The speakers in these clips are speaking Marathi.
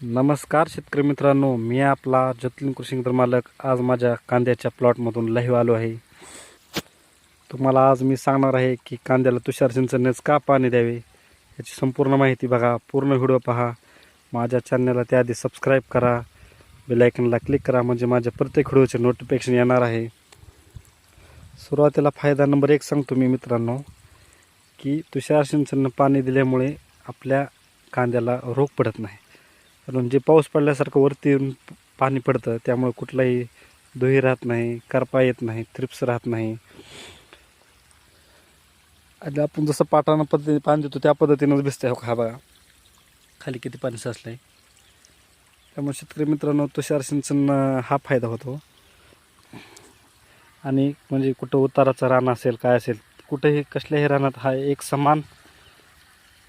नमस्कार शेतकरी मित्रांनो मी आपला जतलीन कृषी केंद्र मालक आज माझ्या कांद्याच्या प्लॉटमधून लाईव्ह आलो आहे. तुम्हाला आज मी सांगणार आहे की कांद्याला तुषार सिंचननेच का पाणी द्यावे? याची संपूर्ण माहिती बघा पूर्ण व्हिडिओ पहा. माझ्या चॅनलला त्याआधी सबस्क्राईब करा. बेलायकनला क्लिक करा म्हणजे माझ्या प्रत्येक व्हिडिओचे नोटिफिकेशन येणार आहे. सुरुवातीला फायदा नंबर एक सांगतो मी मित्रांनो की तुषार सिंचन पाणी दिल्यामुळे आपल्या कांद्याला रोग पडत नाही. कारण जे पाऊस पडल्यासारखं वरती येऊन पाणी पडतं त्यामुळे कुठलाही दुही राहत नाही करपा येत नाही थ्रिप्स राहत नाही. आणि आपण जसं पाटानं पद्धतीने पाणी देतो त्या पद्धतीनंच भिजतंय हो हा बघा. खाली किती पाणी साचलं आहे त्यामुळे शेतकरी मित्रांनो तुषार सिंचन हा फायदा होतो. आणि म्हणजे कुठं उताराचं रान असेल काय असेल कुठेही कसल्याही रानात हा एक समान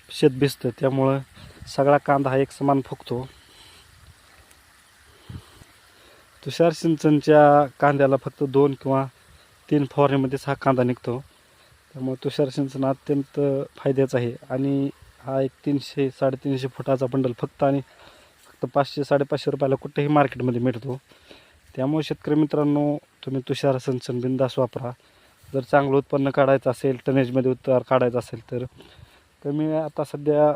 शेत भिजतं त्यामुळं सगळा कांदा हा एक समान फुगतो. तुषार सिंचनच्या कांद्याला फक्त दोन किंवा तीन फवारणीमध्येच हा कांदा निघतो. त्यामुळे तुषार सिंचन अत्यंत फायद्याचं आहे. आणि हा एक तीनशे साडेतीनशे फुटाचा बंडल फक्त आणि फक्त पाचशे साडेपाचशे रुपयाला कुठेही मार्केटमध्ये मिळतो. त्यामुळे शेतकरी मित्रांनो तुम्ही तुषार सिंचन बिंदास वापरा. जर चांगलं उत्पन्न काढायचं असेल टनेजमध्ये उतार काढायचं असेल तर कमी आता सध्या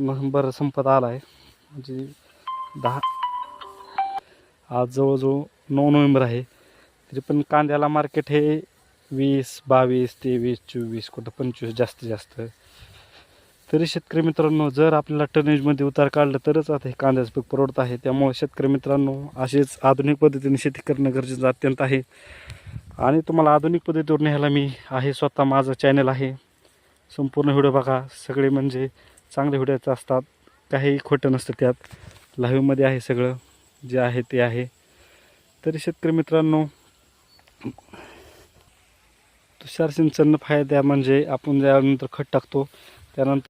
नोव्हेंबर संपत आला आहे म्हणजे दहा आज जवळजवळ नऊ नोव्हेंबर आहे. तरी पण कांद्याला मार्केट हे वीस बावीस तेवीस चोवीस कुठं पंचवीस जास्तीत जास्त. तरी शेतकरी मित्रांनो जर आपल्याला टनेजमध्ये उतार काढलं तरच आता हे कांद्याचं पीक परवडत आहे. त्यामुळे शेतकरी मित्रांनो असेच आधुनिक पद्धतीने शेती करणं गरजेचं अत्यंत आहे. आणि तुम्हाला आधुनिक पद्धतीवर न्यायला मी आहे स्वतः माझं चॅनल आहे. संपूर्ण व्हिडिओ बघा. सगळे म्हणजे चांगले व्हिडिओच असतात. काही खोटं नसतं त्यात. लाईव्हमध्ये आहे सगळं. जे आहे ते आहे. तरी शेतकरी मित्रांनो तुषार सिंचन फायदा म्हणजे आपण ज्यानंतर खत टाकतो त्यानंतर